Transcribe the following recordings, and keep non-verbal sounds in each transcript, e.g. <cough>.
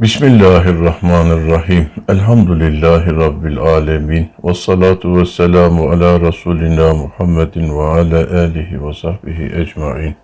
Bismillahirrahmanirrahim. Elhamdülillahi Rabbil alemin. Ve salatu ve selamu ala Resulina Muhammedin ve ala alihi ve sahbihi ecmain.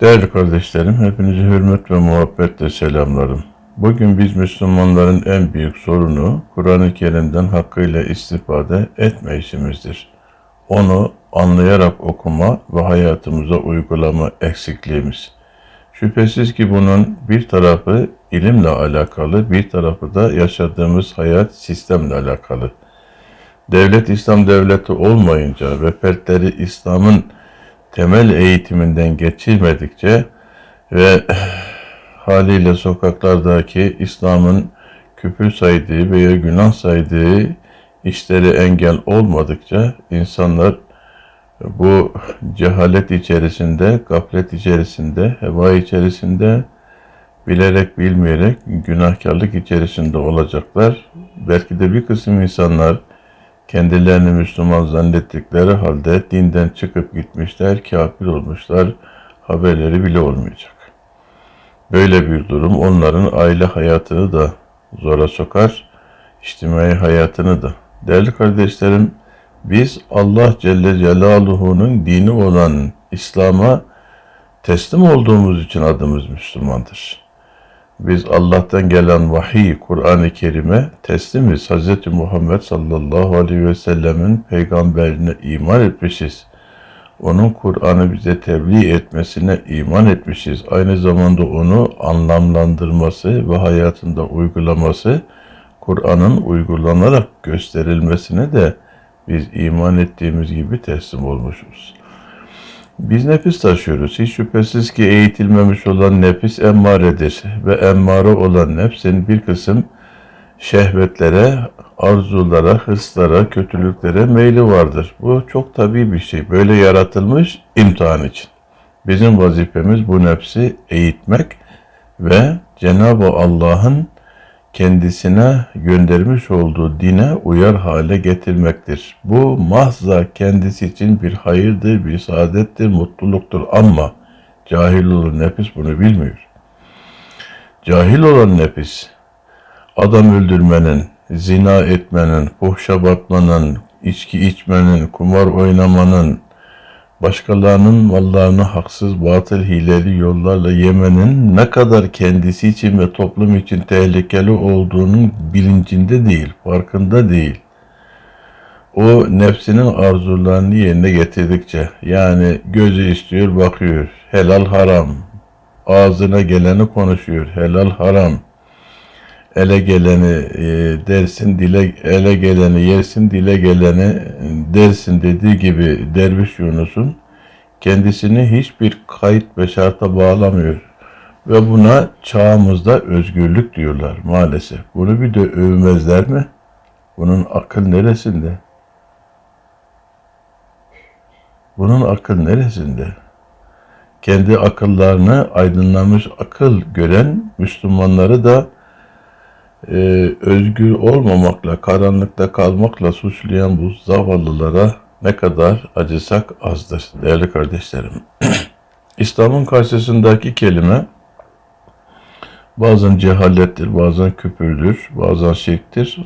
Değerli kardeşlerim, hepinizi hürmet ve muhabbetle selamlarım. Bugün biz Müslümanların en büyük sorunu Kur'an-ı Kerim'den hakkıyla istifade etmeyişimizdir. Onu anlayarak okuma ve hayatımıza uygulama eksikliğimiz. Şüphesiz ki bunun bir tarafı ilimle alakalı, bir tarafı da yaşadığımız hayat sistemle alakalı. Devlet İslam devleti olmayınca ve fertleri İslam'ın temel eğitiminden geçirmedikçe ve <clears throat> haliyle sokaklardaki İslam'ın küfür saydığı veya günah saydığı işleri engel olmadıkça insanlar bu cehalet içerisinde, gaflet içerisinde, heva içerisinde, bilerek bilmeyerek günahkarlık içerisinde olacaklar. Belki de bir kısım insanlar kendilerini Müslüman zannettikleri halde dinden çıkıp gitmişler, kafir olmuşlar, haberleri bile olmayacak. Böyle bir durum onların aile hayatını da zora sokar, içtimai hayatını da. Değerli kardeşlerim, biz Allah Celle Celaluhu'nun dini olan İslam'a teslim olduğumuz için adımız Müslümandır. Biz Allah'tan gelen vahiy, Kur'an-ı Kerim'e teslimiz. Hz. Muhammed sallallahu aleyhi ve sellemin peygamberine iman etmişiz. Onun Kur'an'ı bize tebliğ etmesine iman etmişiz. Aynı zamanda onu anlamlandırması ve hayatında uygulaması, Kur'an'ın uygulanarak gösterilmesine de biz iman ettiğimiz gibi teslim olmuşuz. Biz nefis taşıyoruz. Hiç şüphesiz ki eğitilmemiş olan nefis emmaredir. Ve emmare olan nefsin bir kısım şehvetlere, arzulara, hırslara, kötülüklere meyli vardır. Bu çok tabii bir şey. Böyle yaratılmış imtihan için. Bizim vazifemiz bu nefsi eğitmek ve Cenab-ı Allah'ın kendisine göndermiş olduğu dine uyar hale getirmektir. Bu mahza kendisi için bir hayırdır, bir saadettir, mutluluktur ama cahil olan nefis bunu bilmiyor. Cahil olan nefis adam öldürmenin, zina etmenin, fuhşa batmanın, içki içmenin, kumar oynamanın, başkalarının mallarını haksız, batıl, hileli yollarla yemenin ne kadar kendisi için ve toplum için tehlikeli olduğunun bilincinde değil, farkında değil. O nefsinin arzularını yerine getirdikçe, yani gözü istiyor, bakıyor, helal haram, ağzına geleni konuşuyor, helal haram, ele geleni e, dersin, dile ele geleni yersin, dile geleni dersin dediği gibi Derviş Yunus'un kendisini hiçbir kayıt ve şarta bağlamıyor. Ve buna çağımızda özgürlük diyorlar maalesef. Bunu bir de övmezler mi? Bunun akıl neresinde? Bunun akıl neresinde? Kendi akıllarını aydınlanmış akıl gören Müslümanları da e, özgür olmamakla, karanlıkta kalmakla suçlayan bu zavallılara ne kadar acısak azdır değerli kardeşlerim. <clears throat> İslam'ın karşısındaki kelime bazen cehalettir, bazen küfürdür, bazen şirktir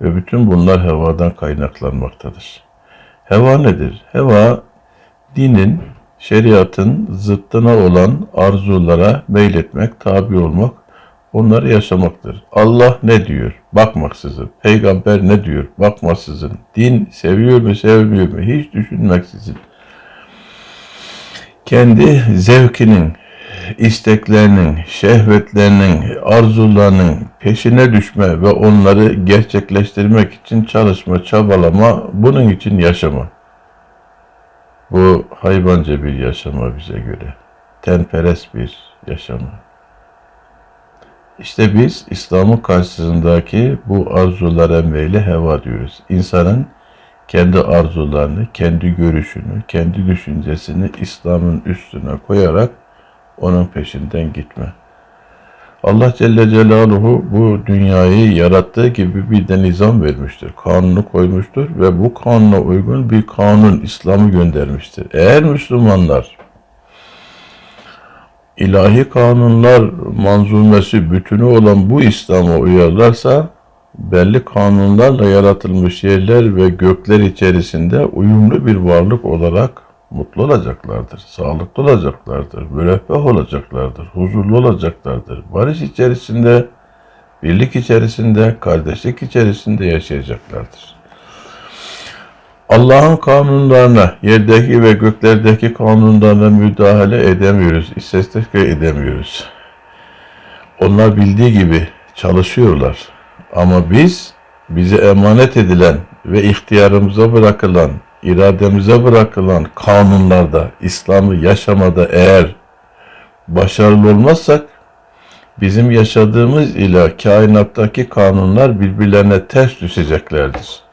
ve bütün bunlar hevadan kaynaklanmaktadır. Heva nedir? Heva dinin, şeriatın zıttına olan arzulara meyletmek, tabi olmak, onları yaşamaktır. Allah ne diyor? Bakmaksızın. Peygamber ne diyor? Bakmaksızın. Din seviyor mu, sevmiyor mu? Hiç düşünmeksizin. Kendi zevkinin, isteklerinin, şehvetlerinin, arzularının peşine düşme ve onları gerçekleştirmek için çalışma, çabalama, bunun için yaşama. Bu hayvanca bir yaşama bize göre. Tenperest bir yaşama. İşte biz İslam'ın karşısındaki bu arzulara meyli heva diyoruz. İnsanın kendi arzularını, kendi görüşünü, kendi düşüncesini İslam'ın üstüne koyarak onun peşinden gitme. Allah Celle Celaluhu bu dünyayı yarattığı gibi bir de nizam vermiştir. Kanunu koymuştur ve bu kanuna uygun bir kanun İslam'ı göndermiştir. Eğer Müslümanlar ilahi kanunlar manzumesi bütünü olan bu İslam'a uyarlarsa belli kanunlarla yaratılmış yerler ve gökler içerisinde uyumlu bir varlık olarak mutlu olacaklardır, sağlıklı olacaklardır, müreffeh olacaklardır, huzurlu olacaklardır. Barış içerisinde, birlik içerisinde, kardeşlik içerisinde yaşayacaklardır. Allah'ın kanunlarına, yerdeki ve göklerdeki kanunlarına müdahale edemiyoruz, istisnak edemiyoruz. Onlar bildiği gibi çalışıyorlar. Ama biz, bize emanet edilen ve ihtiyarımıza bırakılan, irademize bırakılan kanunlarda, İslam'ı yaşamada eğer başarılı olmazsak, bizim yaşadığımız ile kainattaki kanunlar birbirlerine ters düşeceklerdir.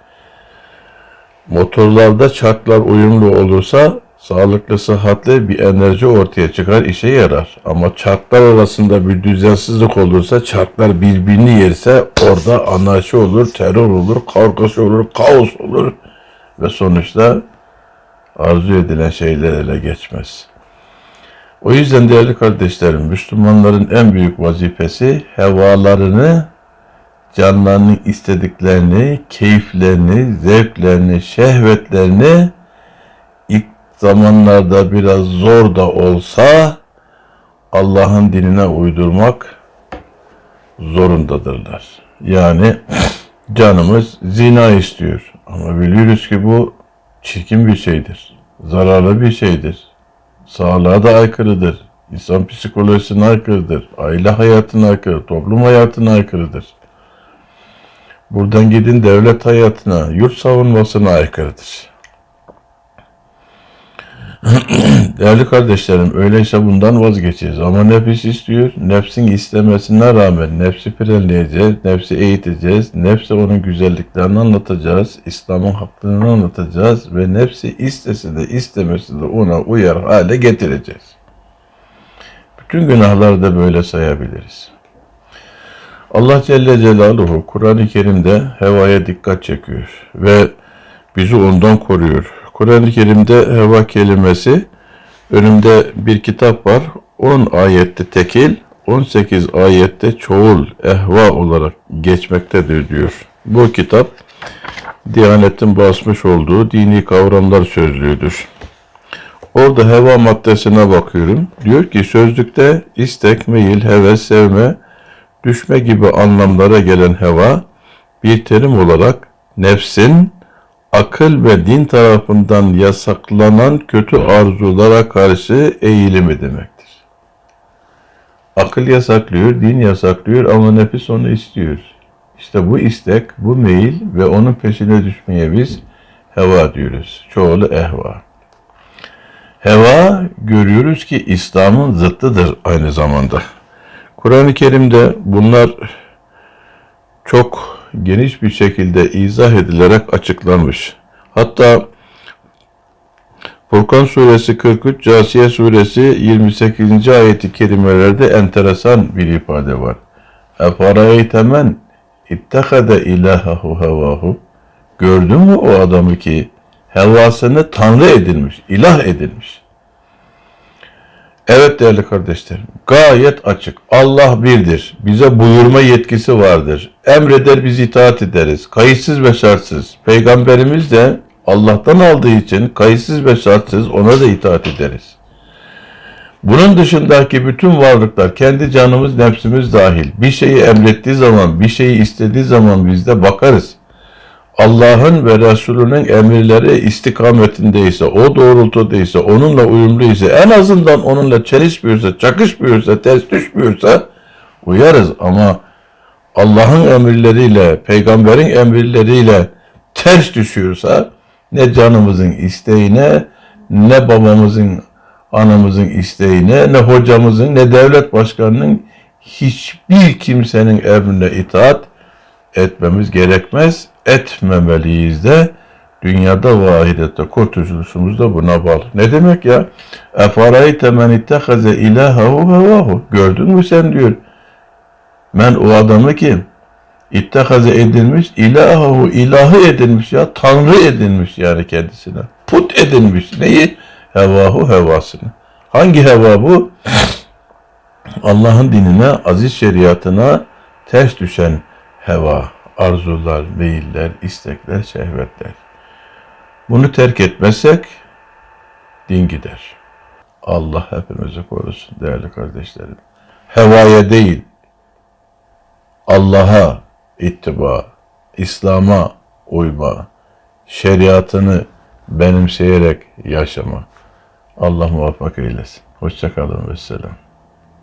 Motorlarda çarklar uyumlu olursa sağlıklı, sıhhatli bir enerji ortaya çıkar, işe yarar. Ama çarklar arasında bir düzensizlik olursa, çarklar birbirini yerse orada anarşi olur, terör olur, kargaşa olur, kaos olur ve sonuçta arzu edilen şeyler ele geçmez. O yüzden değerli kardeşlerim, Müslümanların en büyük vazifesi hevalarını canlarının istediklerini, keyiflerini, zevklerini, şehvetlerini ilk zamanlarda biraz zor da olsa Allah'ın dinine uydurmak zorundadırlar. Yani <clears throat> canımız zina istiyor. Ama biliyoruz ki bu çirkin bir şeydir. Zararlı bir şeydir. Sağlığa da aykırıdır. İnsan psikolojisine aykırıdır. Aile hayatına aykırı, toplum hayatına aykırıdır. Buradan gidin devlet hayatına, yurt savunmasına aykırıdır. <clears throat> Değerli kardeşlerim, öyleyse bundan vazgeçeceğiz. Ama nefis istiyor, nefsin istemesine rağmen nefsi frenleyeceğiz, nefsi eğiteceğiz, nefse onun güzelliklerini anlatacağız, İslam'ın hakkını anlatacağız ve nefsi istese de istemesi de ona uyar hale getireceğiz. Bütün günahları da böyle sayabiliriz. Allah Celle Celaluhu Kur'an-ı Kerim'de hevaya dikkat çekiyor ve bizi ondan koruyor. Kur'an-ı Kerim'de heva kelimesi önümde bir kitap var. 10 ayette tekil, 18 ayette çoğul, ehva olarak geçmektedir diyor. Bu kitap Diyanet'in basmış olduğu dini kavramlar sözlüğüdür. Orada heva maddesine bakıyorum. Diyor ki sözlükte istek, meyil, heves, sevme, düşme gibi anlamlara gelen heva bir terim olarak nefsin akıl ve din tarafından yasaklanan kötü arzulara karşı eğilimi demektir. Akıl yasaklıyor, din yasaklıyor ama nefis onu istiyor. İşte bu istek, bu meyil ve onun peşine düşmeye biz heva diyoruz. Çoğulu ehva. Heva görüyoruz ki İslam'ın zıttıdır aynı zamanda. Kur'an-ı Kerim'de bunlar çok geniş bir şekilde izah edilerek açıklanmış. Hatta Furkan suresi 43, Casiye suresi 28. ayeti kerimelerde enteresan bir ifade var. Efaraytemen ittehade ilahahu hevahu Gördün mü o adamı ki hevasını tanrı edilmiş, ilah edilmiş. Evet değerli kardeşlerim, gayet açık. Allah birdir. Bize buyurma yetkisi vardır. Emreder biz itaat ederiz. Kayıtsız ve şartsız. Peygamberimiz de Allah'tan aldığı için kayıtsız ve şartsız ona da itaat ederiz. Bunun dışındaki bütün varlıklar, kendi canımız, nefsimiz dahil bir şeyi emrettiği zaman, bir şeyi istediği zaman biz de bakarız. Allah'ın ve Resulünün emirleri istikametindeyse, o doğrultudaysa, onunla uyumluysa, en azından onunla çelişmiyorsa, çakışmıyorsa, ters düşmüyorsa uyarız. Ama Allah'ın emirleriyle, peygamberin emirleriyle ters düşüyorsa ne canımızın isteğine, ne babamızın, anamızın isteğine, ne hocamızın, ne devlet başkanının hiçbir kimsenin emrine itaat etmemiz gerekmez etmemeliyiz de dünyada ve ahirette kurtuluşumuz da buna bağlı. Ne demek ya? Efarayte men ittehaze ilahahu hevahu. Gördün mü sen diyor. Men o adamı ki ittehaze edilmiş, ilahahu ilahı edilmiş ya, tanrı edilmiş yani kendisine. Put edilmiş. Neyi? Hevahu hevasını. Hangi heva bu? Allah'ın dinine, aziz şeriatına ters düşen heva, arzular, meyiller, istekler, şehvetler. Bunu terk etmezsek din gider. Allah hepimizi korusun değerli kardeşlerim. Hevaya değil, Allah'a ittiba, İslam'a uyma, şeriatını benimseyerek yaşama. Allah muvaffak eylesin. Hoşçakalın ve selam.